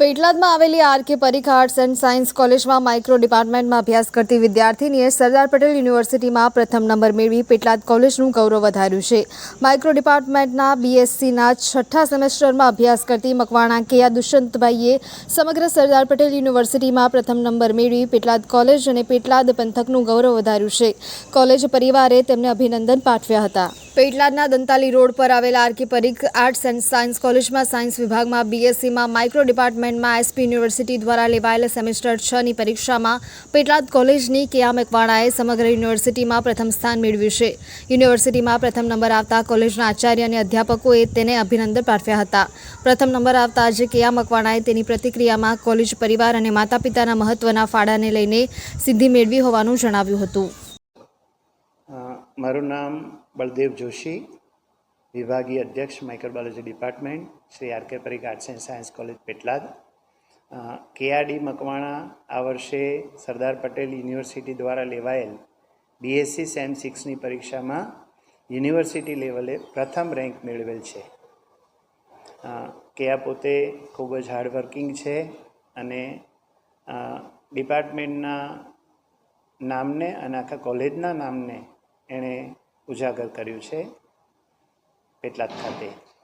પેટલાદમાં આવેલી R K Parikh arts and science કોલેજમાં micro ડિપાર્ટમેન્ટમાં અભ્યાસ કરતી વિદ્યાર્થીનીએ સરદાર પટેલ યુનિવર્સિટીમાં પ્રથમ નંબર મેળવી પેટલાદ કોલેજનું ગૌરવ વધાર્યું છે. માઇક્રો ડિપાર્ટમેન્ટના બીએસસીના છઠ્ઠા સેમેસ્ટરમાં અભ્યાસ કરતી મકવાણા કેયા દુષ્યંતભાઈએ સમગ્ર સરદાર પટેલ યુનિવર્સિટીમાં પ્રથમ નંબર મેળવી પેટલાદ કોલેજ અને પેટલાદ પંથકનું ગૌરવ વધાર્યું છે. કોલેજ પરિવારે તેમને અભિનંદન પાઠવ્યા હતા. પેટલાદના દંતાલી રોડ પર આવેલા R K Parikh arts and science કોલેજમાં સાયન્સ વિભાગમાં બીએસસીમાં માઇક્રો ડિપાર્ટમેન્ટમાં એસપી યુનિવર્સિટી દ્વારા લેવાયેલ સેમેસ્ટર છની પરીક્ષામાં પેટલાદ કોલેજની કેયા મકવાણાએ સમગ્ર યુનિવર્સિટીમાં પ્રથમ સ્થાન મેળવ્યું છે. યુનિવર્સિટીમાં પ્રથમ નંબર આવતા કોલેજના આચાર્ય અને અધ્યાપકોએ તેને અભિનંદન પાઠવ્યા હતા. પ્રથમ નંબર આવતા આજે કેયા મકવાણાએ તેની પ્રતિક્રિયામાં કોલેજ પરિવાર અને માતા પિતાના મહત્વના ફાળાને લઈને સિદ્ધિ મેળવી હોવાનું જણાવ્યું હતું. મારું નામ બળદેવ જોશી, વિભાગીય અધ્યક્ષ microbiology department, Shri R K Parikh arts and science college Petlad. KRD Makwana આ વર્ષે સરદાર પટેલ યુનિવર્સિટી દ્વારા લેવાયેલ બીએસસી સેમ સિક્સની પરીક્ષામાં યુનિવર્સિટી લેવલે પ્રથમ રેન્ક મેળવેલ છે. કેયા પોતે ખૂબ જ હાર્ડવર્કિંગ છે અને ડિપાર્ટમેન્ટના નામને અને આખા કોલેજના નામને એણે ઉજાગર કર્યું છે. પેટલાદ ખાતે.